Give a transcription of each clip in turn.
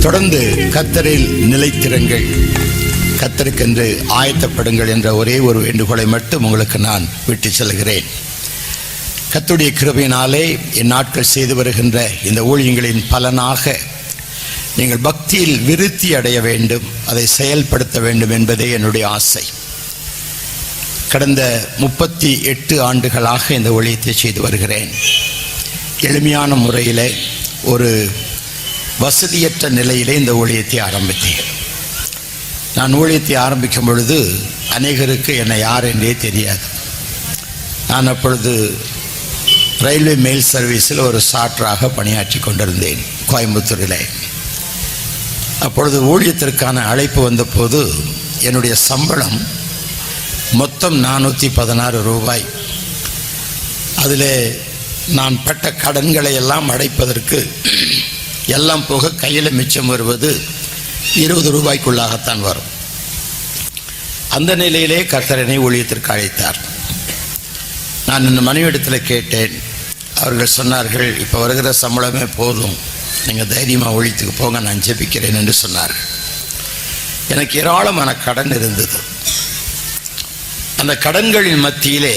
தொடர்ந்து கத்தரில் நிலைத்திருங்கள். கத்தருக்கென்று ஆயத்தப்படுங்கள் என்ற ஒரே ஒரு வேண்டுகோளை மட்டும் உங்களுக்கு நான் விட்டு செல்கிறேன். கத்துடைய கிருபையினாலே என் நாட்கள் செய்து வருகின்ற இந்த ஊழியங்களின் பலனாக நீங்கள் பக்தியில் விருத்தி அடைய வேண்டும் அதை செயல்படுத்த வேண்டும் என்பதே என்னுடைய ஆசை. கடந்த முப்பத்தி எட்டு ஆண்டுகளாக இந்த ஒழியத்தை செய்து வருகிறேன். எளிமையான முறையில் ஒரு வசதியற்ற நிலையிலே இந்த ஊழியத்தை ஆரம்பித்தேன். நான் ஊழியத்தை ஆரம்பிக்கும் பொழுது அநேகருக்கு என்னை யார் என்றே தெரியாது. நான் அப்பொழுது ரயில்வே மெயில் சர்வீஸில் ஒரு சாற்றாக பணியாற்றி கொண்டிருந்தேன் கோயம்புத்தூரில். அப்பொழுது ஊழியத்திற்கான அழைப்பு வந்தபோது என்னுடைய சம்பளம் மொத்தம் நானூற்றி பதினாறு ரூபாய். அதில் நான் பட்ட கடன்களை எல்லாம் அடைப்பதற்கு எல்லாம் போக கையில் மிச்சம் வருவது இருபது ரூபாய்க்குள்ளாகத்தான் வரும். அந்த நிலையிலே கர்த்தரனை ஊழியத்திற்கு அழைத்தார். நான் இந்த மனைவிடத்தில் கேட்டேன். அவர்கள் சொன்னார்கள் இப்போ வருகிற சம்பளமே போதும். நீங்கள் தைரியமாக ஒழித்துக்கு போங்க நான் ஜெபிக்கிறேன் என்று சொன்னார் எனக்கு ஏராளமான கடன் இருந்தது. அந்த கடன்களின் மத்தியிலே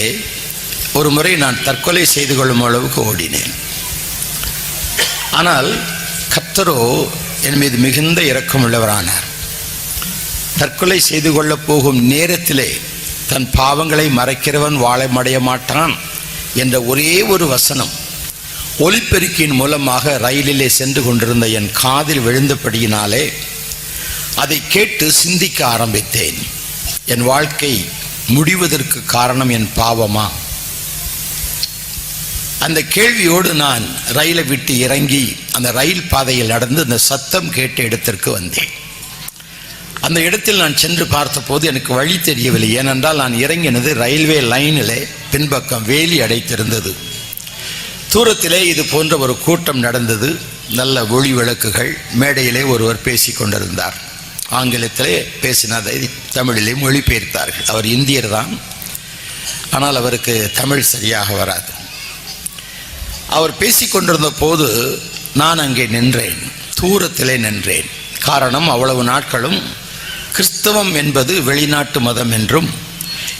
ஒரு முறை நான் தற்கொலை செய்து கொள்ளும் அளவுக்கு ஓடினேன். ஆனால் கத்தரோ என் மீது மிகுந்த இரக்கம் உள்ளவரானார். தற்கொலை செய்து கொள்ளப் போகும் நேரத்திலே தன் பாவங்களை மறைக்கிறவன் வாழமடைய மாட்டான் என்ற ஒரே ஒரு வசனம் ஒலிப்பெருக்கியின் மூலமாக ரயிலிலே சென்று கொண்டிருந்த என் காதில் விழுந்தபடியினாலே அதை கேட்டு சிந்திக்க ஆரம்பித்தேன். என் வாழ்க்கை முடிவதற்கு காரணம் என் பாவமா? அந்த கேள்வியோடு நான் ரயிலை விட்டு இறங்கி அந்த ரயில் பாதையில் நடந்து அந்த சத்தம் கேட்ட இடத்திற்கு வந்தேன். அந்த இடத்தில் நான் சென்று பார்த்தபோது எனக்கு வழி தெரியவில்லை. ஏனென்றால் நான் இறங்கினது ரயில்வே லைனிலே பின்பக்கம் வேலி அடைத்திருந்தது. தூரத்திலே இது போன்ற ஒரு கூட்டம் நடந்தது. நல்ல ஒளி விளக்குகள் மேடையிலே ஒருவர் பேசி கொண்டிருந்தார். ஆங்கிலத்திலே பேசினதை தமிழிலே மொழிபெயர்த்தார்கள். அவர் இந்தியர் தான். ஆனால் அவருக்கு தமிழ் சரியாக வராது. அவர் பேசிக்கொண்டிருந்த போது நான் அங்கே நின்றேன். தூரத்திலே நின்றேன். காரணம் அவ்வளவு நாட்களும் கிறிஸ்தவம் என்பது வெளிநாட்டு மதம் என்றும்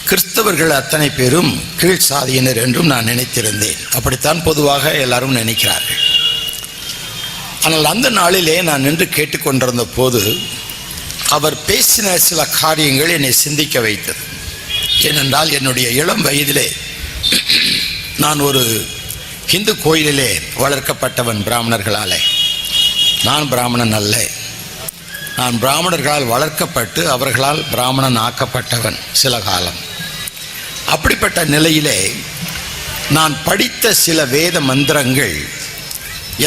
கிறிஸ்தவர்கள் அத்தனை பேரும் கீழ் சாதியினர் என்றும் நான் நினைத்திருந்தேன். அப்படித்தான் பொதுவாக எல்லாரும் நினைக்கிறார்கள். ஆனால் அந்த நாளிலே நான் நின்று கேட்டுக்கொண்டிருந்த போது அவர் பேசின சில காரியங்கள் என்னை சிந்திக்க வைத்தது. ஏனென்றால் என்னுடைய இளம் வயதிலே நான் ஒரு இந்து கோயிலிலே வளர்க்கப்பட்டவன் பிராமணர்களாலே. நான் பிராமணன் அல்ல. நான் பிராமணர்களால் வளர்க்கப்பட்டு அவர்களால் பிராமணன் ஆக்கப்பட்டவன் சில காலம். அப்படிப்பட்ட நிலையிலே நான் படித்த சில வேத மந்திரங்கள்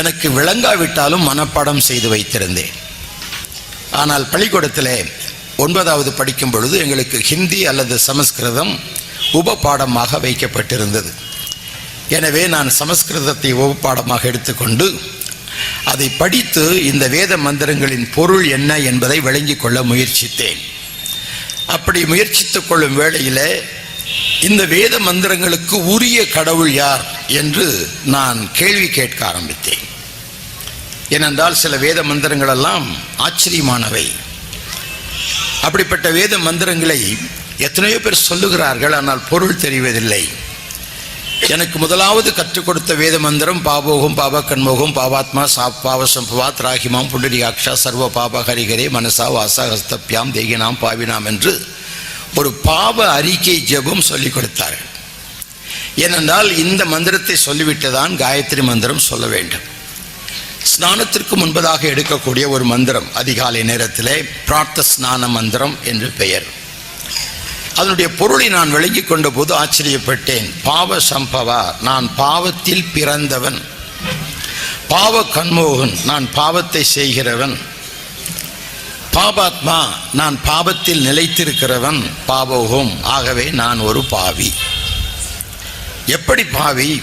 எனக்கு விளங்காவிட்டாலும் மனப்பாடம் செய்து வைத்திருந்தேன். ஆனால் பள்ளிக்கூடத்தில் ஒன்பதாவது படிக்கும் பொழுது எங்களுக்கு ஹிந்தி அல்லது சமஸ்கிருதம் உப பாடமாக வைக்கப்பட்டிருந்தது. எனவே நான் சமஸ்கிருதத்தை உபப்பாடமாக எடுத்துக்கொண்டு அதை படித்து இந்த வேத மந்திரங்களின் பொருள் என்ன என்பதை விளங்கிக் கொள்ள முயற்சித்தேன். அப்படி முயற்சித்துக் கொள்ளும் வேளையில் இந்த வேத மந்திரங்களுக்கு உரிய கடவுள் யார் என்று நான் கேள்வி கேட்க ஆரம்பித்தேன். ஏனென்றால் சில வேத மந்திரங்களெல்லாம் ஆச்சரியமானவை. அப்படிப்பட்ட வேத மந்திரங்களை எத்தனையோ பேர் சொல்லுகிறார்கள் ஆனால் பொருள் தெரிவதில்லை. எனக்கு முதலாவது கற்றுக் கொடுத்த வேத மந்திரம் பாபோகம் பாபகன்மோகம் பாவாத்மா சா பாவசம்பவாத் ராகிமாம் புண்டரியாக்ஷா சர்வ பாப ஹரிகரே மனசா வாசா ஹஸ்தப்யாம் தேகினாம் பாவினாம் என்று ஒரு பாவ அறிக்கை ஜெபம் சொல்லிக் கொடுத்தார்கள். ஏனென்றால் இந்த மந்திரத்தை சொல்லிவிட்டுதான் காயத்ரி மந்திரம் சொல்ல வேண்டும். ஸ்நானத்திற்கு முன்பதாக எடுக்கக்கூடிய ஒரு மந்திரம் அதிகாலை நேரத்திலே பிரார்த்த ஸ்நான மந்திரம் என்று பெயர். அதனுடைய பொருளை நான் விளங்கி கொண்ட போது ஆச்சரியப்பட்டேன். பாவ சம்பவா நான் பாவத்தில் பிறந்தவன். பாவ கண்மோகன் நான் பாவத்தை செய்கிறவன். பாபாத்மா நான் பாவத்தில் நிலைத்திருக்கிறவன். பாவோகம் ஆகவே நான் ஒரு பாவி. எப்படி பாவி?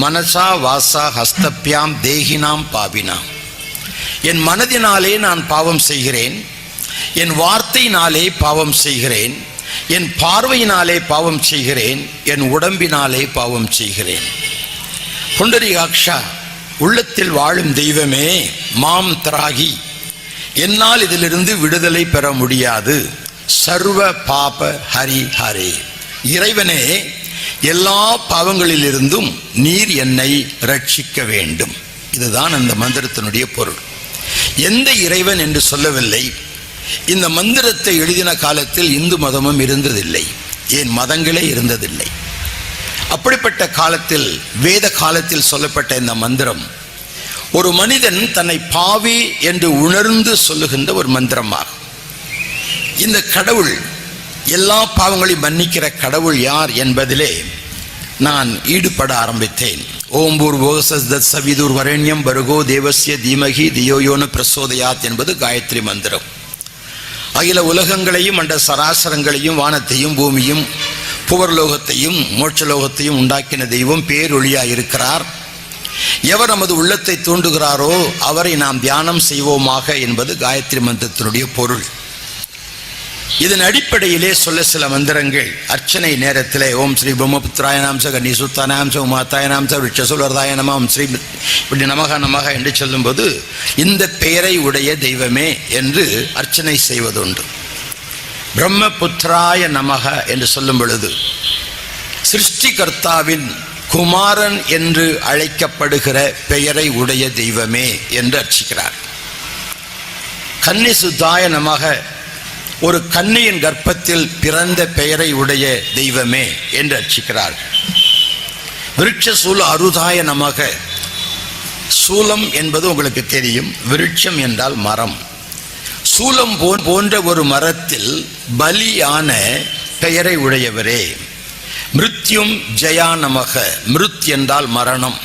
மனசா வாசா ஹஸ்தப்யாம் தேகினாம் பாவினாம். என் மனதினாலே நான் பாவம் செய்கிறேன். என் வார்த்தையினாலே பாவம் செய்கிறேன். என் பார்வையினாலே பாவம் செய்கிறேன் என் உடம்பினாலே பாவம் செய்கிறேன். புண்டரிகாக்ஷா உள்ளத்தில் வாழும் தெய்வமே மாம் திராகி என்னால் இதிலிருந்து விடுதலை பெற முடியாது. சர்வ பாப ஹரி ஹரே. இறைவனே எல்லா பாவங்களிலிருந்தும் நீர் என்னை ரட்சிக்க வேண்டும். இதுதான் அந்த மந்திரத்தினுடைய பொருள். எந்த இறைவன் என்று சொல்லவில்லை இந்த மந்திரத்தை எழுதின காலத்தில் இந்து மதமும் இருந்ததில்லை. ஏன்? மதங்களே இருந்ததில்லை. அப்படிப்பட்ட காலத்தில் வேத காலத்தில் சொல்லப்பட்ட இந்த மந்திரம் ஒரு மனிதன் தன்னை பாவி என்று உணர்ந்து சொல்லுகின்ற ஒரு மந்திரமாகும். இந்த கடவுள் எல்லா பாவங்களையும் மன்னிக்கிற கடவுள் யார் என்பதிலே நான் ஈடுபட ஆரம்பித்தேன். ஓம் தத் சவிதூர் வரண்யம் பருகோ தேவசிய தீமகி தியோயோன பிரசோதயாத் என்பது காயத்ரி மந்திரம். அகில உலகங்களையும் அண்ட சராசரங்களையும் வானத்தையும் பூமியும் புவர்லோகத்தையும் மோட்சலோகத்தையும் உண்டாக்கின தெய்வம் பேரொழியாக இருக்கிறார். எவர் நமது உள்ளத்தை தூண்டுகிறாரோ அவரை நாம் தியானம் செய்வோமாக என்பது காயத்ரி மந்திரத்தினுடைய பொருள். இதன் அடிப்படையிலே சொல்ல சில மந்திரங்கள். அர்ச்சனை நேரத்திலே ஓம் ஸ்ரீ பிரம்மபுத்திராய நாம்ச கன்னி சுத்தானாம்ச உமாத்தாய நாம்ச விட்சசுலர்தாய நம ஓம் ஸ்ரீ இப்படி நமக நமக என்று சொல்லும்போது இந்த பெயரை உடைய தெய்வமே என்று அர்ச்சனை செய்வதுண்டு. பிரம்மபுத்திராய நமக என்று சொல்லும் பொழுது சிருஷ்டிகர்த்தாவின் குமாரன் என்று அழைக்கப்படுகிற பெயரை உடைய தெய்வமே என்று அர்ச்சிக்கிறார். கன்னி சுத்தாய நமக ஒரு கன்னியின் கர்ப்பத்தில் பிறந்த பெயரை உடைய தெய்வமே என்று அர்ச்சிக்கிறார் விருட்சசூல அருதாய நமக. சூலம் என்பது உங்களுக்கு தெரியும். விருட்சம் என்றால் மரம். சூலம் போ- போன்ற ஒரு மரத்தில் பலியான பெயரை உடையவரே. மிருத்யும் ஜெயா நமக. மிருத் என்றால் மரணம்.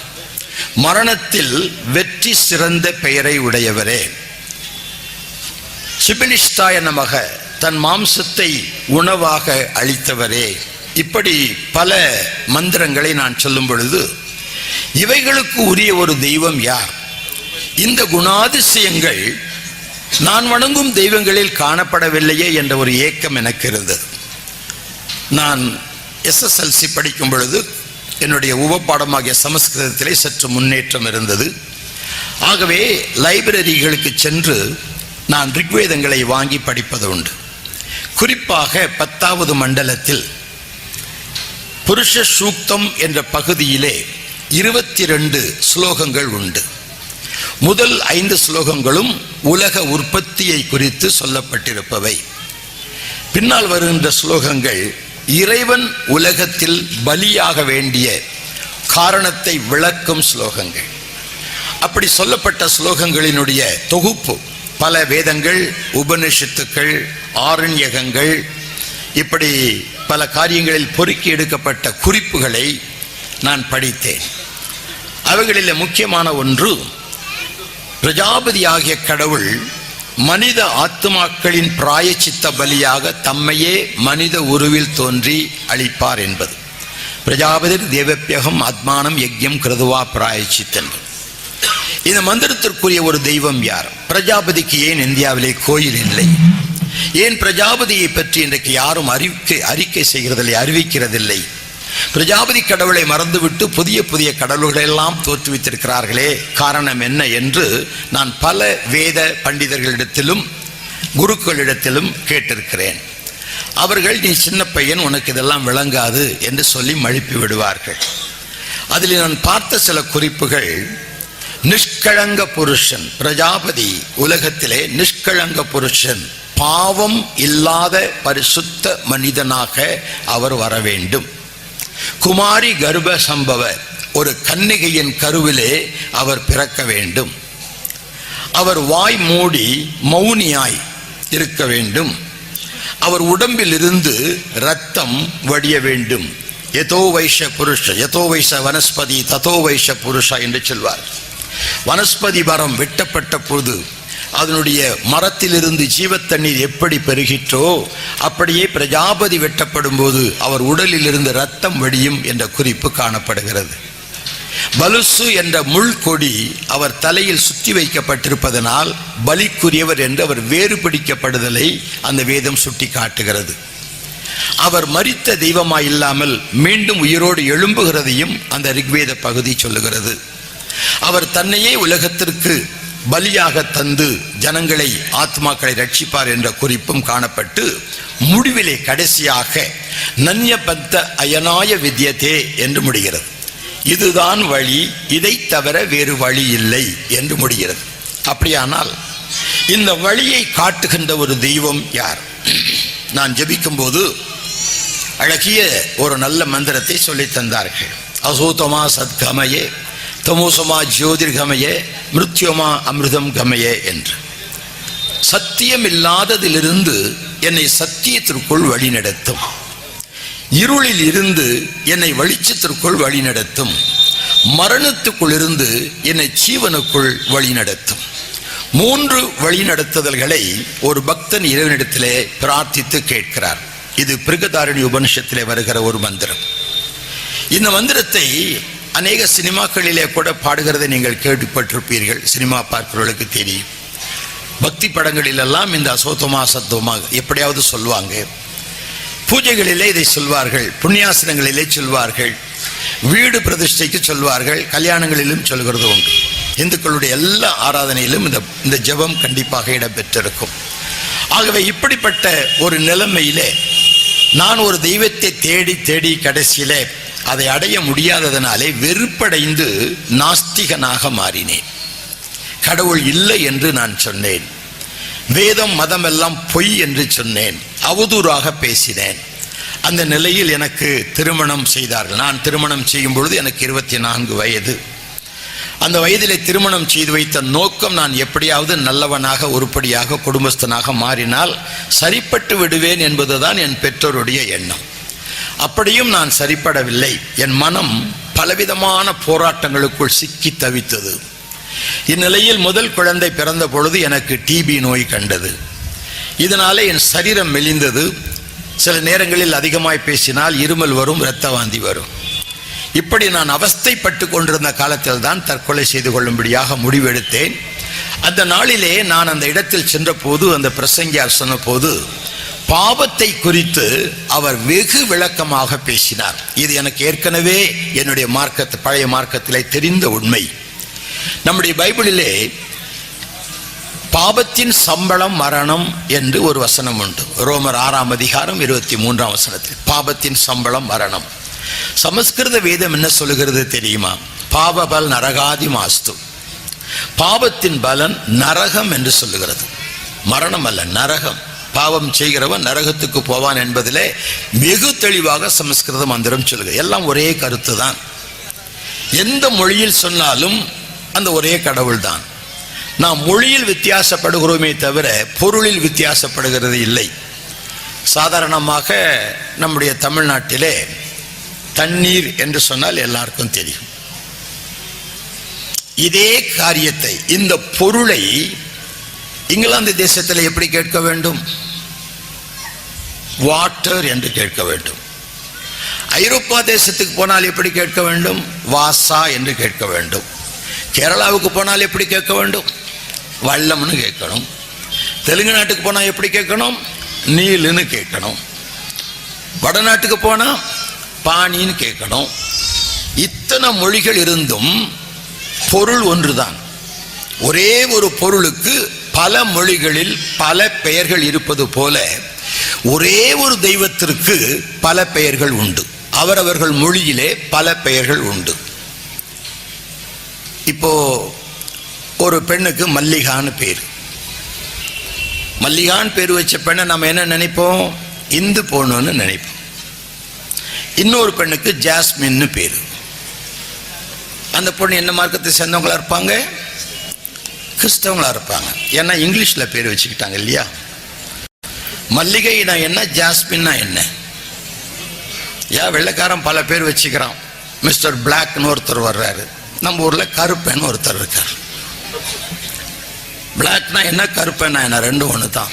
மரணத்தில் வெற்றி சிறந்த பெயரை உடையவரே. சிபிலிஷ்டாய நமக. தன் மாம்சத்தை உணவாக அளித்தவரே. இப்படி பல மந்திரங்களை நான் சொல்லும் பொழுது இவைகளுக்கு உரிய ஒரு தெய்வம் யார்? இந்த குணாதிசயங்கள் நான் வணங்கும் தெய்வங்களில் காணப்படவில்லையே என்ற ஒரு ஏக்கம் எனக்கு இருந்தது. நான் எஸ்எஸ்எல்சி படிக்கும் பொழுது என்னுடைய உபப்பாடமாகிய சமஸ்கிருதத்திலே சற்று முன்னேற்றம் இருந்தது. ஆகவே லைப்ரரிகளுக்கு சென்று நான் ரிக்வேதங்களை வாங்கி படிப்பது உண்டு. குறிப்பாக பத்தாவது மண்டலத்தில் புருஷ சூக்தம் என்ற பகுதியிலே இருபத்தி ரெண்டு ஸ்லோகங்கள் உண்டு. முதல் ஐந்து ஸ்லோகங்களும் உலக உற்பத்தியை குறித்து சொல்லப்பட்டிருப்பவை. பின்னால் வருகின்ற ஸ்லோகங்கள் இறைவன் உலகத்தில் பலியாக வேண்டிய காரணத்தை விளக்கும் ஸ்லோகங்கள். அப்படி சொல்லப்பட்ட ஸ்லோகங்களினுடைய தொகுப்பு பல வேதங்கள் உபனிஷத்துக்கள் ஆரண்யகங்கள் இப்படி பல காரியங்களில் பொறுக்கி எடுக்கப்பட்ட குறிப்புகளை நான் படித்தேன். அவைகளில் முக்கியமான ஒன்று பிரஜாபதி ஆகிய கடவுள் மனித ஆத்துமாக்களின் பிராயச்சித்த பலியாக தம்மையே மனித உருவில் தோன்றி அளிப்பார் என்பது. பிரஜாபதி தேவப்பியகம் அத்மானம் யஜ்யம் கிருதுவா பிராயச்சித்தன் இந்த மந்திரத்திற்குரிய ஒரு தெய்வம் யார்? பிரஜாபதிக்கு ஏன் இந்தியாவிலே கோயில் இல்லை? ஏன் பிரஜாபதியை பற்றி இன்றைக்கு யாரும் அறிக்கை அறிக்கை செய்கிறதில்லை அறிவிக்கிறதில்லை? பிரஜாபதி கடவுளை மறந்துவிட்டு புதிய புதிய கடவுள்களை எல்லாம் தோற்றுவித்திருக்கிறார்களே. காரணம் என்ன என்று நான் பல வேத பண்டிதர்களிடத்திலும் குருக்களிடத்திலும் கேட்டிருக்கிறேன். அவர்கள் நீ சின்ன பையன் உனக்கு இதெல்லாம் விளங்காது என்று சொல்லி மழுப்பி விடுவார்கள். அதில் நான் பார்த்த சில குறிப்புகள் நிஷ்கழங்க புருஷன். பிரஜாபதி உலகத்திலே நிஷ்கழங்க புருஷன். பாவம் இல்லாத பரிசுத்த மனிதனாக அவர் வர வேண்டும். குமாரி கர்ப்ப சம்பவ ஒரு கன்னிகையின் கருவிலே அவர் பிறக்க வேண்டும். அவர் வாய் மூடி மௌனியாய் இருக்க வேண்டும். அவர் உடம்பில் இருந்து ரத்தம் வடிய வேண்டும். எதோ வைஷ புருஷ எதோ வைஷ வனஸ்பதி ததோ வைஷ புருஷா என்று சொல்வார். வனஸ்பதி மரம் வெட்டப்பட்ட பொழுது அதனுடைய மரத்திலிருந்து ஜீவத்தண்ணீர் எப்படி பெருகிற்றோ அப்படியே பிரஜாபதி வெட்டப்படும் போது அவர் உடலிலிருந்து ரத்தம் வடியும் என்ற குறிப்பு காணப்படுகிறது. பலுசு என்ற முள் கொடி அவர் தலையில் சுற்றி வைக்கப்பட்டிருப்பதனால் பலிக்குரியவர் என்று அவர் வேறு பிடிக்கப்படுதலை அந்த வேதம் சுட்டி காட்டுகிறது அவர் மரித்த தெய்வமாய் இல்லாமல் மீண்டும் உயிரோடு எழும்புகிறதையும் அந்த ரிக்வேத பகுதி சொல்லுகிறது. அவர் தன்னையே உலகத்திற்கு பலியாக தந்து ஜனங்களை ஆத்மாக்களை ரட்சிப்பார் என்ற குறிப்பும் காணப்பட்டு முடிவிலே கடைசியாக நன்யபத்த அயனாய வித்யதே என்று முடிகிறது. இதுதான் வழி இதை தவிர வேறு வழி இல்லை என்று முடிகிறது. அப்படியானால் இந்த வழியை காட்டுகின்ற ஒரு தெய்வம் யார்? நான் ஜபிக்கும் போது அழகிய ஒரு நல்ல மந்திரத்தை சொல்லி தந்தார்கள். அசூத்தமா சத்கமயே தமோசமா ஜோதிர்கமயே மிருத்யோமா அமிர்தம் கமயே என்று. சத்தியம் இல்லாததிலிருந்து என்னை சத்தியத்திற்குள் வழிநடத்தும். இருளில் இருந்து என்னை வெளிச்சத்திற்குள் வழிநடத்தும். மரணத்துக்குள் இருந்து என்னை ஜீவனுக்குள் வழிநடத்தும். மூன்று வழிநடத்துதல்களை ஒரு பக்தன் இறைவனிடத்திலே பிரார்த்தித்து கேட்கிறார். இது பிருகதாரணி உபனிஷத்திலே வருகிற ஒரு மந்திரம். இந்த மந்திரத்தை அநேக சினிமாக்களிலே கூட பாடுகிறதை நீங்கள் கேட்டுப்பட்டிருப்பீர்கள் சினிமா பார்க்கிறவர்களுக்கு தெரியும். பக்தி படங்களிலெல்லாம் இந்த அசோத்தமா சத்தமாக எப்படியாவது சொல்லுவாங்க பூஜைகளிலே இதை சொல்வார்கள் புண்ணியாசனங்களிலே சொல்வார்கள் வீடு பிரதிஷ்டைக்கு சொல்வார்கள் கல்யாணங்களிலும் சொல்கிறது உண்டு. இந்துக்களுடைய எல்லா ஆராதனையிலும் இந்த இந்த ஜெபம் கண்டிப்பாக இடம்பெற்றிருக்கும். ஆகவே இப்படிப்பட்ட ஒரு நிலைமையிலே நான் ஒரு தெய்வத்தை தேடி தேடி கடைசியிலே அதை அடைய முடியாததனாலே வெறுப்படைந்து நாஸ்திகனாக மாறினேன். கடவுள் இல்லை என்று நான் சொன்னேன். வேதம் மதம் எல்லாம் பொய் என்று சொன்னேன். அவதூறாக பேசினேன். அந்த நிலையில் எனக்கு திருமணம் செய்தார்கள். நான் திருமணம் செய்யும் பொழுது எனக்கு இருபத்தி நான்கு வயது. அந்த வயதிலே திருமணம் செய்து வைத்த நோக்கம் நான் எப்படியாவது நல்லவனாக உருப்படியாக குடும்பஸ்தனாக மாறினால் சரிப்பட்டு விடுவேன் என்பதுதான் என் பெற்றோருடைய எண்ணம். அப்படியும் நான் சரிப்படவில்லை. என் மனம் பலவிதமான போராட்டங்களுக்குள் சிக்கி தவித்தது. இந்நிலையில் முதல் குழந்தை பிறந்த பொழுது எனக்கு டிபி நோய் கண்டது. இதனாலே என் சரீரம் மெலிந்தது. சில நேரங்களில் அதிகமாய் பேசினால் இருமல் வரும் இரத்த வாந்தி வரும். இப்படி நான் அவஸ்தைப்பட்டு கொண்டிருந்த காலத்தில் தான் தற்கொலை செய்து கொள்ளும்படியாக முடிவெடுத்தேன். அந்த நாளிலே நான் அந்த இடத்தில் சென்றபோது அந்த பிரசங்கியார் சொன்னபோது பாவத்தை குறித்து அவர் வெகு விளக்கமாக பேசினார். இது எனக்கு ஏற்கனவே என்னுடைய மார்க்கத்து பழைய மார்க்கத்திலே தெரிந்த உண்மை. நம்முடைய பைபிளிலே பாவத்தின் சம்பளம் மரணம் என்று ஒரு வசனம் உண்டு. ரோமர் ஆறாம் அதிகாரம் இருபத்தி மூன்றாம் வசனத்தில். பாவத்தின் சம்பளம் மரணம். சமஸ்கிருத வேதம் என்ன சொல்லுகிறது தெரியுமா? பாவபல் நரகாதி மாஸ்து. பாவத்தின் பலன் நரகம் என்று சொல்லுகிறது. மரணம் அல்ல நரகம். பாவம் செய்கிறவன் நரகத்துக்கு போவான் என்பதிலே வெகு தெளிவாக சமஸ்கிருத மந்திரம் சொல்லுகிறது எல்லாம் ஒரே கருத்து தான் எந்த மொழியில் சொன்னாலும் அந்த ஒரே கடவுள் தான் நாம் மொழியில் வித்தியாசப்படுகிறோமே தவிர பொருளில் வித்தியாசப்படுகிறது இல்லை. சாதாரணமாக நம்முடைய தமிழ்நாட்டிலே தண்ணீர் என்று சொன்னால் எல்லாருக்கும் தெரியும். இதே காரியத்தை இந்த பொருளை இங்கிலாந்து தேசத்தில் எப்படி கேட்க வேண்டும்? வாட்டர் என்று கேட்க வேண்டும். ஐரோப்பா தேசத்துக்கு போனால் எப்படி கேட்க வேண்டும்? வாசா என்று கேட்க வேண்டும். கேரளாவுக்கு போனால் எப்படி கேட்க வேண்டும்? வள்ளம்னு கேட்கணும். தெலுங்கு நாட்டுக்கு போனால் எப்படி கேட்கணும்? நீலுன்னு கேட்கணும். வடநாட்டுக்கு போனால் பாணின்னு கேட்கணும். இத்தனை மொழிகள் இருந்தும் பொருள் ஒன்றுதான். ஒரே ஒரு பொருளுக்கு பல மொழிகளில் பல பெயர்கள் இருப்பது போல ஒரே ஒரு தெய்வத்திற்கு பல பெயர்கள் உண்டு. அவரவர்கள் மொழியிலே பல பெயர்கள் உண்டு. இப்போ ஒரு பெண்ணுக்கு மல்லிகான்னு பேர். மல்லிகான்னு பேர் வச்ச பெண்ணை நம்ம என்ன நினைப்போம்? இந்து பொண்ணுன்னு நினைப்போம். இன்னொரு பெண்ணுக்கு ஜாஸ்மின்னு பேர். அந்த பொண்ணு என்ன மார்க்கத்தை சேர்ந்தவங்களா இருப்பாங்க? கிறிஸ்தவங்களா இருப்பாங்க. ஏன்னா இங்கிலீஷில் பேர் வச்சுக்கிட்டாங்க இல்லையா? மல்லிகைனா என்ன? ஜாஸ்மின்னா என்ன? ஏன் வெள்ளைக்காரன் பல பேர் வச்சுக்கிறான். மிஸ்டர் பிளாக்னு ஒருத்தர் வர்றாரு. நம்ம ஊரில் கருப்பேன்னு ஒருத்தர் இருக்கார். பிளாக்னா என்ன கருப்பேனா என்ன? ரெண்டும் ஒன்று தான்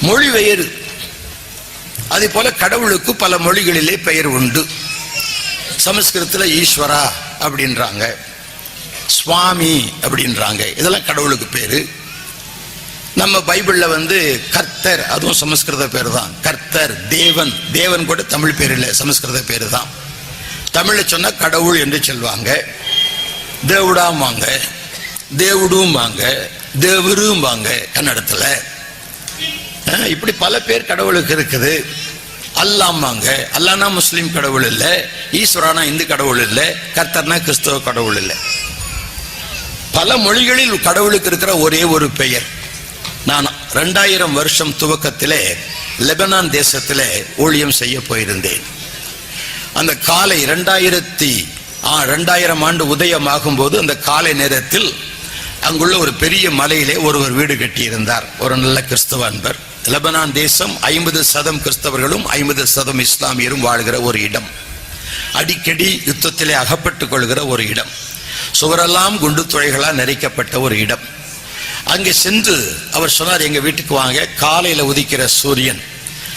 மொழி பெயர். அதே போல கடவுளுக்கு பல மொழிகளிலே பெயர் உண்டு. சமஸ்கிருதத்தில் ஈஸ்வரா அப்படின்றாங்க. சுவாமி அப்படின்றாங்க. இதெல்லாம் கடவுளுக்கு பேரு. நம்ம பைபிளில் வந்து கர்த்தர் அதுவும் சமஸ்கிருத பேர் தான் கர்த்தர் தேவன் தேவன் கூட தமிழ் பேர் இல்லை சமஸ்கிருத பேர் தான் தமிழ்ல சொன்னா கடவுள் என்று சொல்வாங்க. தேவுடாம்பாங்க தேவரும் வாங்க கன்னடத்துல. அஹ், இப்படி பல பேர் கடவுளுக்கு இருக்குது. அல்லாமாங்க அல்லானா முஸ்லீம் கடவுள் இல்லை ஈஸ்வரானா இந்து கடவுள் இல்லை கர்த்தர்னா கிறிஸ்தவ கடவுள் இல்லை. பல மொழிகளில் கடவுளுக்கு இருக்கிற ஒரே ஒரு பெயர். நான் ரெண்டாயிரம் வருஷம் துவக்கத்திலே லெபனான் தேசத்திலே ஊழியம் செய்ய போயிருந்தேன். அந்த காலை ரெண்டாயிரத்தி ரெண்டாயிரம் ஆண்டு உதயமாகும் போது அந்த காலை நேரத்தில் அங்குள்ள ஒரு பெரிய மலையிலே ஒருவர் வீடு கட்டியிருந்தார். ஒரு நல்ல கிறிஸ்தவ அன்பர். லெபனான் தேசம் ஐம்பது சதம் கிறிஸ்தவர்களும் ஐம்பது சதம் இஸ்லாமியரும் வாழ்கிற ஒரு இடம். அடிக்கடி யுத்தத்திலே அகப்பட்டுக் கொள்கிற ஒரு இடம். சுவரெல்லாம் குண்டு துளைகளால் நிறைக்கப்பட்ட ஒரு இடம். அங்கே சென்று அவர் சொன்னார் எங்க வீட்டுக்கு வாங்க. காலையில உதிக்கிற சூரியன்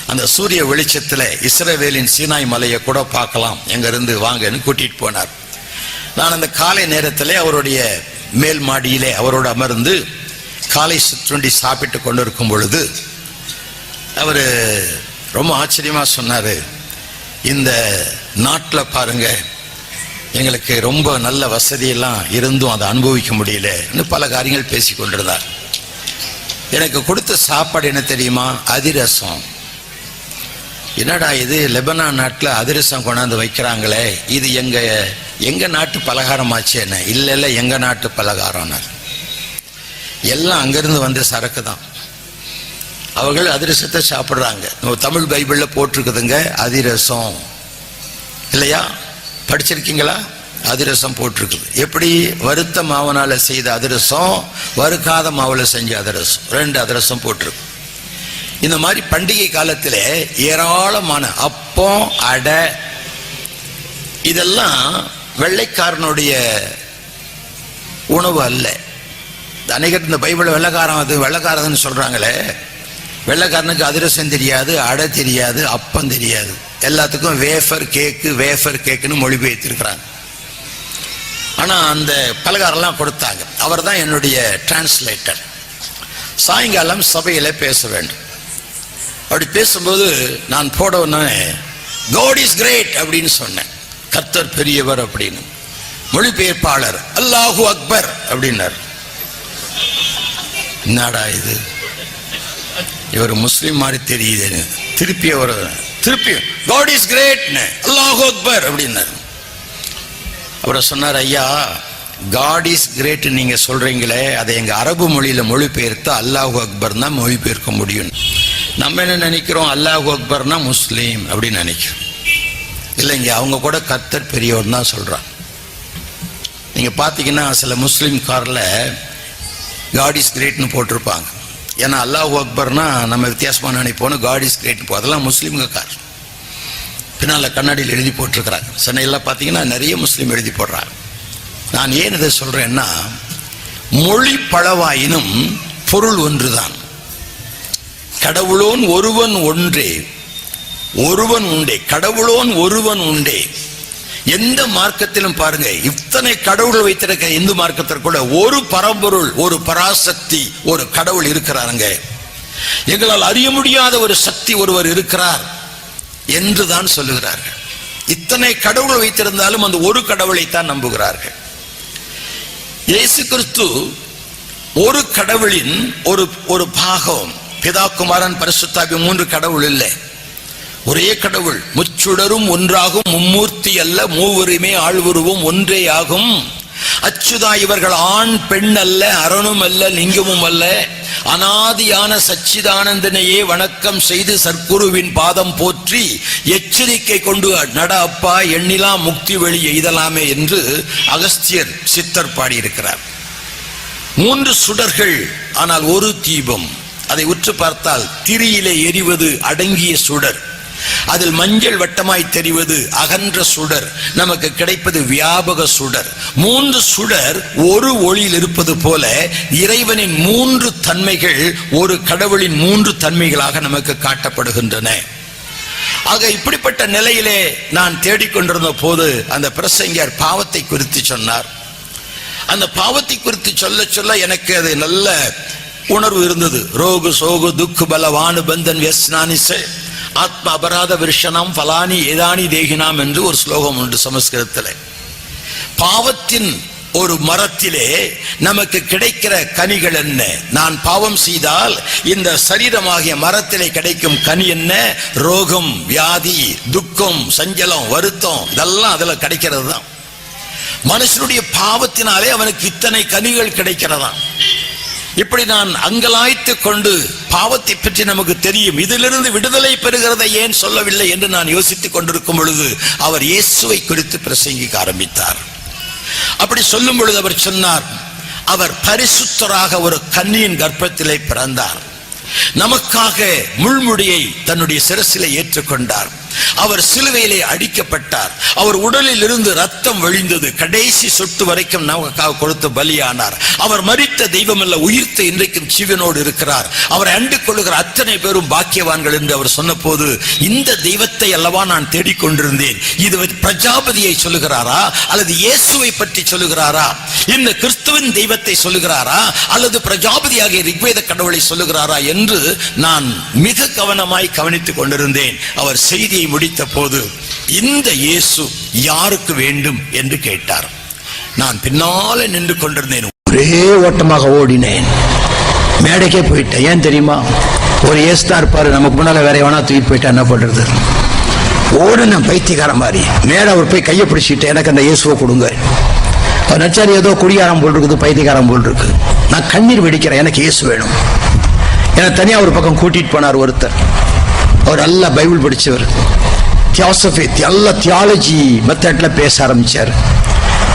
அந்த சூரிய வெளிச்சத்துல இஸ்ரவேலின் சீனாய் மலையை கூட பார்க்கலாம் எங்க இருந்து வாங்கன்னு கூட்டிட்டு போனார். நான் அந்த காலை நேரத்திலே அவருடைய மேல் மாடியிலே அவரோடு அமர்ந்து காலை சுற்றுண்டி சாப்பிட்டு கொண்டு இருக்கும் பொழுது அவர் ரொம்ப ஆச்சரியமாக சொன்னார் இந்த நாட்டில் பாருங்கள் எங்களுக்கு ரொம்ப நல்ல வசதியெல்லாம் இருந்தும் அதை அனுபவிக்க முடியல பல காரியங்கள் பேசி கொண்டிருந்தார். எனக்கு கொடுத்த சாப்பாடு என்ன தெரியுமா? அதிரசம். என்னடா இது? லெபனான் நாட்டில் அதிரசம் கொண்டாந்து வைக்கிறாங்களே. இது எங்கள் எங்கள் நாட்டு பலகாரம் ஆச்சு என்ன? இல்லை இல்லை எங்கள் நாட்டு பலகாரம்னார் எல்லாம் அங்கேருந்து வந்த சரக்கு தான். அவர்கள் அதிரசத்தை சாப்பிட்றாங்க. நம்ம தமிழ் பைபிளில் போட்டிருக்குதுங்க அதிரசம். இல்லையா? படிச்சிருக்கீங்களா? அதிரசம் போட்டிருக்குது. எப்படி? வறுத்த மாவனால் செய்த அதிரசம் வறுக்காத மாவில் செஞ்ச அதிரசம். ரெண்டு அதிரசம் போட்டிருக்கு. இந்த மாதிரி பண்டிகை காலத்தில் ஏராளமான அப்பம் அடை இதெல்லாம் வெள்ளைக்காரனுடைய உணவு அல்ல. அநேகர் இந்த பைபிள் வெள்ளைக்காரன் அது வெள்ளக்காரதுன்னு சொல்கிறாங்களே வெள்ளைக்காரனுக்கு அதிரசம் தெரியாது அடை தெரியாது அப்பம் தெரியாது. எல்லாத்துக்கும் வேஃபர் கேக்கு வேஃபர் கேக்குன்னு மொழிபெயர்த்திருக்கிறாங்க. ஆனால் அந்த பலகாரம்லாம் கொடுத்தாங்க. அவர் தான் என்னுடைய டிரான்ஸ்லேட்டர் சாயங்காலம் சபையில் பேச வேண்டும். அப்படி பேசும்போது நான் போட உடனே காட் இஸ் கிரேட் அப்படின்னு சொன்னேன். கர்த்தர் பெரியவர் அப்படின்னு. மொழிபெயர்ப்பாளர் அல்லாஹு அக்பர் அப்படின்னார். என்னடா இது? இவர் முஸ்லீம் மாதிரி தெரியுது திருப்பி அவர் திருப்பி காட் இஸ் கிரேட் அல்லாஹ் அக்பர் அப்படின்னாரு. அவரை சொன்னார் ஐயா காட் இஸ் கிரேட் நீங்க சொல்றீங்களே அதை எங்க அரபு மொழியில மொழிபெயர்த்து அல்லாஹு அக்பர் தான் மொழிபெயர்க்க முடியும் நம்ம என்ன நினைக்கிறோம்? அல்லாஹு அக்பர்னா முஸ்லீம் அப்படின்னு நினைக்கிறோம். இல்லைங்க அவங்க கூட கர்த்தர் பெரியவர் தான் சொல்கிறாங்க நீங்க பாத்தீங்கன்னா சில முஸ்லீம் கார்ல காட் இஸ் கிரேட்னு போட்டிருப்பாங்க. ஏன்னா அல்லாஹ் அக்பர்னா நம்ம வித்தியாசமாக நினைப்போம் காட் இஸ் கிரேட் அதெல்லாம் முஸ்லீம்க கார். பின்னால் கண்ணாடியில் எழுதி போட்டிருக்கிறாங்க. சென்னையில் பார்த்தீங்கன்னா நிறைய முஸ்லீம் எழுதி போடுறாங்க. நான் ஏன் இதை சொல்கிறேன்னா மொழி பழவாயினும் பொருள் ஒன்றுதான். கடவுளோன் ஒருவன் ஒன்றே ஒருவன் உண்டே கடவுளோன் ஒருவன் உண்டே. எந்த மார்க்கத்திலும் பாருங்க இத்தனை கடவுள் வைத்திருக்க இந்து மார்க்கத்தில் கூட ஒரு பரம்பொருள் ஒரு பராசக்தி ஒரு கடவுள் இருக்கிறாருங்க. எங்களால் அறிய முடியாத ஒரு சக்தி ஒருவர் இருக்கிறார் என்றுதான் சொல்லுகிறார்கள். இத்தனை கடவுள் வைத்திருந்தாலும் அந்த ஒரு கடவுளைத்தான் நம்புகிறார்கள். இயேசு கிறிஸ்து ஒரு கடவுளின் ஒரு ஒரு பாகம் பிதா குமாரன் பரிசுத்தாபி மூன்று கடவுள் இல்லை. ஒரே கடவுள். முச்சுடரும் ஒன்றாகும் மும்மூர்த்தி அல்ல மூவருமே ஆழ்வுருவும் ஒன்றே ஆகும் அச்சுதா இவர்கள் ஆண் பெண் அல்ல அரணும் அல்ல லிங்கமும் அல்ல. அனாதியான சச்சிதானந்தனையே வணக்கம் செய்து சர்க்குருவின் பாதம் போற்றி எச்சரிக்கை கொண்டு நட அப்பா எண்ணிலா முக்தி வெளி எய்தலாமே என்று அகஸ்தியர் சித்தர் பாடியிருக்கிறார். மூன்று சுடர்கள் ஆனால் ஒரு தீபம். அதை உற்று பார்த்தால் திரியிலே எரிவது அடங்கிய சுடர். அதில் மஞ்சள் வட்டமாய் தெரிவது அகன்ற சுடர் நமக்கு கிடைப்பது வியாபக சுடர். மூன்று சுடர் ஒரு ஒளியில் இருப்பது போல இறைவனின் மூன்று தன்மைகள் ஒரு கடவுளின் மூன்று தன்மைகளாக நமக்கு காட்டப்படுகின்றன. ஆக இப்படிப்பட்ட நிலையிலே நான் தேடிக்கொண்டிருந்த போது அந்த பிரசங்கர் பாவத்தை குறித்து சொன்னார். அந்த பாவத்தை குறித்து சொல்ல சொல்ல எனக்கு அது நல்ல உணர்வு இருந்தது. ரோகு சோகு துக்கு பலவானு பந்தன் வெஸ்னானிசே ஆத்ம அபராத விருஷனம் பலானி ஏதானி தேகினாம் என்று ஒரு ஸ்லோகம் உண்டு சமஸ்கிருதத்தில். பாவத்தின் ஒரு மரத்திலே நமக்கு கிடைக்கிற கனிகள் என்ன? நான் பாவம் செய்தால் இந்த சரீரமாகிய மரத்திலே கிடைக்கும் கனி என்ன? ரோகம் வியாதி துக்கம் சஞ்சலம் வருத்தம் இதெல்லாம் அதுல கிடைக்கிறது தான் மனுஷனுடைய பாவத்தினாலே அவனுக்கு இத்தனை கனிகள் கிடைக்கிறதா இப்படி நான் அங்கலாய்த்து கொண்டு பாவத்தை பற்றி நமக்கு தெரியும். இதிலிருந்து விடுதலை பெறுகிறதை ஏன் சொல்லவில்லை என்று நான் யோசித்துக் கொண்டிருக்கும் பொழுது அவர் இயேசுவை குறித்து பிரசங்கிக்க ஆரம்பித்தார். அப்படி சொல்லும் பொழுது அவர் சொன்னார் அவர் பரிசுத்தராக ஒரு கன்னியின் கர்ப்பத்திலே பிறந்தார். நமக்காக முள்முடியை தன்னுடைய சிரசிலை ஏற்றுக்கொண்டார். அவர் சிலுவையிலே அடிக்கப்பட்டார். அவர் உடலில் இருந்து ரத்தம் வழிந்தது. கடைசி சொட்டு வரைக்கும் நமக்காக கொடுத்து பலியானார். அவர் மறித்த தெய்வம் அல்ல உயிர்த்த இன்றைக்கும் சிவனோடு இருக்கிறார். அவரை அண்டு கொள்ளுகிற அத்தனை பேரும் பாக்கியவான்கள் என்று அவர் சொன்ன போது இந்த தெய்வத்தை அல்லவா நான் தேடிக்கொண்டிருந்தேன். இது பிரஜாபதியை சொல்லுகிறாரா? அல்லது இயேசுவை பற்றி சொல்லுகிறாரா? இந்த கிறிஸ்துவின் தெய்வத்தை சொல்லுகிறாரா? அல்லது பிரஜாபதியாகிய ரிக்வேத கடவுளை சொல்லுகிறாரா என்று நான் மிக கவனமாய் கவனித்துக் கொண்டிருந்தேன். அவர் செய்தி செய்தியை முடித்த போது இந்த இயேசு யாருக்கு வேண்டும் என்று கேட்டார். நான் பின்னால நின்று கொண்டிருந்தேன். ஒரே ஓட்டமாக ஓடினேன். மேடைக்கே போயிட்டேன். ஏன் தெரியுமா? ஒரு ஏஸ்தா இருப்பாரு. நமக்கு முன்னால வேற எவனா தூக்கி போயிட்டா என்ன பண்றது? ஓடுன பைத்தியக்காரன் மாதிரி. மேடை அவர் போய் கையை பிடிச்சிட்டு எனக்கு அந்த இயேசுவை கொடுங்க. அவர் நச்சாரி ஏதோ குடியாரம் போல் இருக்குது பைத்தியகாரம் போல் இருக்கு. நான் கண்ணீர் வெடிக்கிறேன். எனக்கு இயேசு வேணும். என்னை தனியா ஒரு பக்கம் கூட்டிட்டு போனார் ஒருத்தர். அவர் நல்லா பைபிள் படித்தவர் தியாசபி நல்ல தியாலஜி மெத்தட்ல பேச ஆரம்பிச்சார்.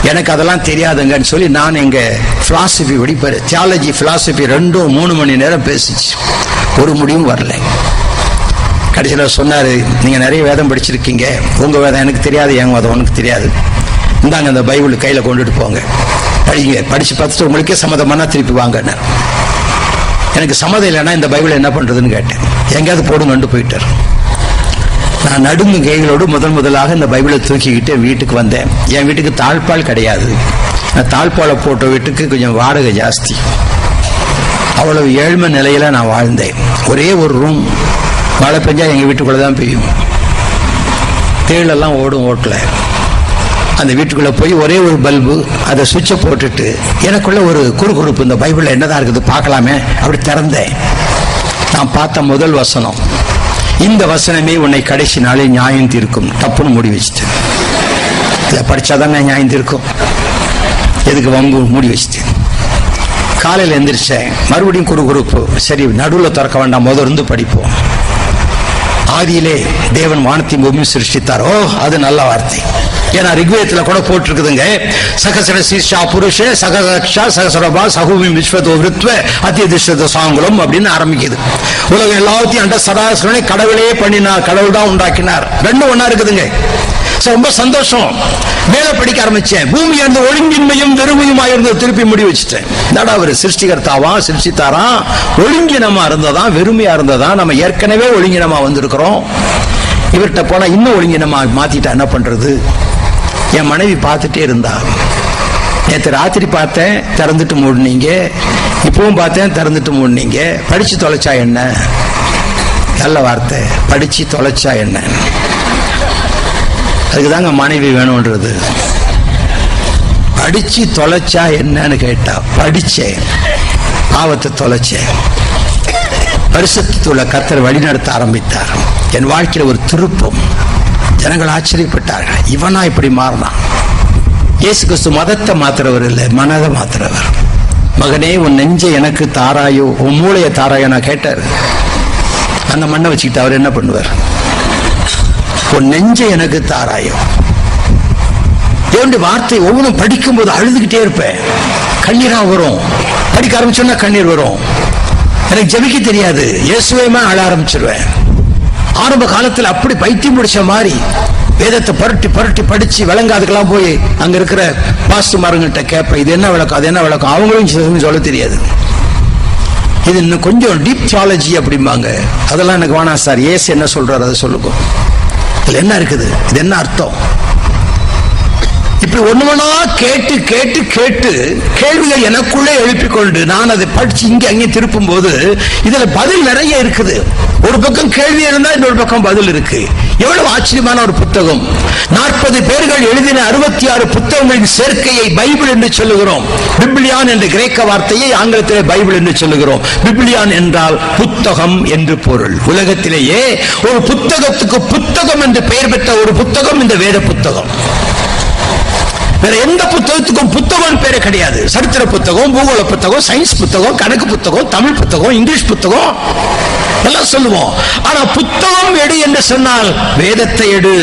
எனக்கு அதெல்லாம் தெரியாதுங்கன்னு சொல்லி நான் எங்கள் ஃபிலாசபி படிப்பார் தியாலஜி ஃபிலாசபி ரெண்டும் மூணு மணி நேரம் பேசிச்சு. ஒரு முடிவும் வரல. கடைசியில் சொன்னார் நீங்கள் நிறைய வேதம் படிச்சிருக்கீங்க. உங்கள் வேதம் எனக்கு தெரியாது என் வேதம் உனக்கு தெரியாது. இந்தாங்க அந்த பைபிள் கையில் கொண்டுட்டு போங்க. படிங்க. படித்து பார்த்துட்டு உங்களுக்கே சம்மதமானா திருப்பி வாங்கினார் எனக்கு சம்மதம் இல்லைன்னா இந்த பைபிள் என்ன பண்றதுன்னு கேட்டேன். எங்கேயாவது போடுங்கன்னு போயிட்டார். நான் நடுங்கு கைகளோடு முதல் முதலாக இந்த பைபிளை தூக்கிக்கிட்டு வீட்டுக்கு வந்தேன். என் வீட்டுக்கு தாழ்பால் கிடையாது. நான் தாழ்பாலை போட்ட வீட்டுக்கு கொஞ்சம் வாடகை ஜாஸ்தி. அவ்வளவு ஏழ்மை நிலையில நான் வாழ்ந்தேன். ஒரே ஒரு ரூம் மழை பெஞ்சா எங்கள் வீட்டுக்குள்ளே தான் பெய்யும். தேழெல்லாம் ஓடும் ஓட்டில். அந்த வீட்டுக்குள்ள போய் ஒரே ஒரு பல்பு அதை சுவிட்சை போட்டுட்டு எனக்குள்ள ஒரு குறுகுறுப்பு இந்த பைபிளில் என்னதான் இருக்குது பார்க்கலாமே அப்படி திறந்தேன். நான் பார்த்த முதல் வசனம் இந்த வசனமே உன்னை கடைசி நாளே நியாயம் தீர்க்கும். தப்புன்னு மூடி வச்சுட்டேன். இதை படிச்சாதானே நியாயம் தீர்க்கும். எதுக்கு வம்பு மூடி வச்சுட்டேன். காலையில் எந்திரிச்சேன். மறுபடியும் குறுகுறுப்பு. சரி நடுவில் திறக்க வேண்டாம். முதல் இருந்து படிப்போம். ஆதியிலே தேவன் வானத்தையும் பூமியும் சிருஷ்டித்தார். ஓ அது நல்ல வார்த்தை. ஏன்னா ரிக்வேதத்தில் கூட போட்டிருக்குதுங்க. சகசர சீஷா புருஷ சகசக்ஷா சகசரபா சகுமி விஸ்வதோ விருத்வ அத்தியதிஷ்ட சாங்குலம் அப்படின்னு ஆரம்பிக்குது. உலகம் எல்லாத்தையும் அண்ட சராசரனை கடவுளே பண்ணினார் கடவுள் தான் உண்டாக்கினார். ரெண்டும் ஒன்னா இருக்குதுங்க. ரொம்ப சந்தோஷம். மேல படிக்க ஆரம்பிச்சேன். பூமி அந்த ஒழுங்கின்மையும் வெறுமையுமா இருந்தது திருப்பி முடி வச்சுட்டேன். என்னடா அவர் சிருஷ்டிகர்த்தாவா சிருஷ்டித்தாரா? ஒழுங்கினமா இருந்ததா வெறுமையா இருந்ததா? நம்ம ஏற்கனவே ஒழுங்கினமா வந்திருக்கிறோம். இவர்கிட்ட போனா இன்னும் ஒழுங்கினமா மாத்திட்டா என்ன பண்றது? என் மனைவி பார்த்துட்டே இருந்தா. நேற்று ராத்திரி பார்த்தேன் திறந்துட்டு மூடினீங்க. இப்பவும் பார்த்தேன் திறந்துட்டு மூடினீங்க. படிச்சு தொலைச்சா என்ன? நல்ல வார்த்தை. படிச்சு தொலைச்சா என்ன? அதுக்குதாங்க மனைவி வேணும்ன்றது. படிச்சு தொலைச்சா என்னன்னு கேட்டா படிச்சேன். பாவத்தை தொலைச்சேன். பரிசத்துள்ள கத்தர் வழிநடத்த ஆரம்பித்தார். என் வாழ்க்கையில் ஒரு திருப்பம். ஜனங்கள் ஆச்சரியப்பட்டார்கள். இவனா இப்படி மாறினான். இயேசு கிறிஸ்து மதத்தை மாத்துறவர் இல்லை மனதை மாத்துறவர். மகனே உன் நெஞ்சை எனக்கு தாராயோ உன் மூளையை தாராயோ நான் கேட்டார். அந்த மண்ணை வச்சுக்கிட்டு அவர் என்ன பண்ணுவார்? உன் நெஞ்சை எனக்கு தாராயோ. தேவனுடைய வார்த்தை ஒவ்வொன்றும் படிக்கும்போது அழுதுகிட்டே இருப்பேன். கண்ணீரா வரும். படிக்க ஆரம்பிச்சோன்னா கண்ணீர் வரும். எனக்கு ஜபிக்க தெரியாது. இயேசுவேமா அழ ஆரம்பிச்சிருவேன். ஆரம்ப காலத்துல அப்படி பைத்தியம் முடிச்ச மாதிரி வேதத்தை பரட்டி பரட்டி படிச்சு விளங்காதுக்கெல்லாம் போய் அங்க இருக்கிற பாஸ்துமாருங்கிட்ட கேட்பேன் இது என்ன விளக்கம்? அது என்ன விளக்கம்? அவங்களும் சொல்ல தெரியாது. இது இன்னும் கொஞ்சம் டீப் தியாலஜி அப்படிம்பாங்க. அதெல்லாம் எனக்கு வேணாம் சார். ஏசு என்ன சொல்றாரு அதை சொல்லுங்க. இதுல என்ன இருக்குது? இது என்ன அர்த்தம்? இப்படி ஒண்ணு ஒண்ணா கேட்டு கேட்டு கேட்டு கேள்விகள் எனக்குள்ளே எழுப்பிக்கொண்டு நான் அதை படிச்சு இங்கே அங்கே திருப்பும் போது இதுல பதில் நிறைய இருக்குது. ஒரு பக்கம் கேள்வி இருந்தா இன்னொரு பக்கம் பதில் இருக்கு. எவ்வளவு ஆச்சரியமான ஒரு புத்தகம். நாற்பது பேர்கள் எழுதின அறுபத்தி ஆறு புத்தகங்களின் சேர்க்கையை பைபிள் என்று சொல்லுகிறோம். பிப்ளியான் என்ற கிரேக்க வார்த்தையை ஆங்கிலத்தில் பைபிள் என்று சொல்லுகிறோம். பிப்ளியான் என்றால் புத்தகம் என்று பொருள். உலகத்திலேயே ஒரு புத்தகத்துக்கு புத்தகம் என்று பெயர் பெற்ற ஒரு புத்தகம் இந்த வேத புத்தகம். வேற எந்த புத்தகத்துக்கும் புத்தகம் பேரே கிடையாது. சரித்திர புத்தகம் பூகோள புத்தகம் சயின்ஸ் புத்தகம் கணக்கு புத்தகம் தமிழ் புத்தகம் இங்கிலீஷ் புத்தகம் எல்லாம் சொல்லுவோம். ஆனா புத்தகம் எடு என்று சொன்னால் வேதத்தை எடு.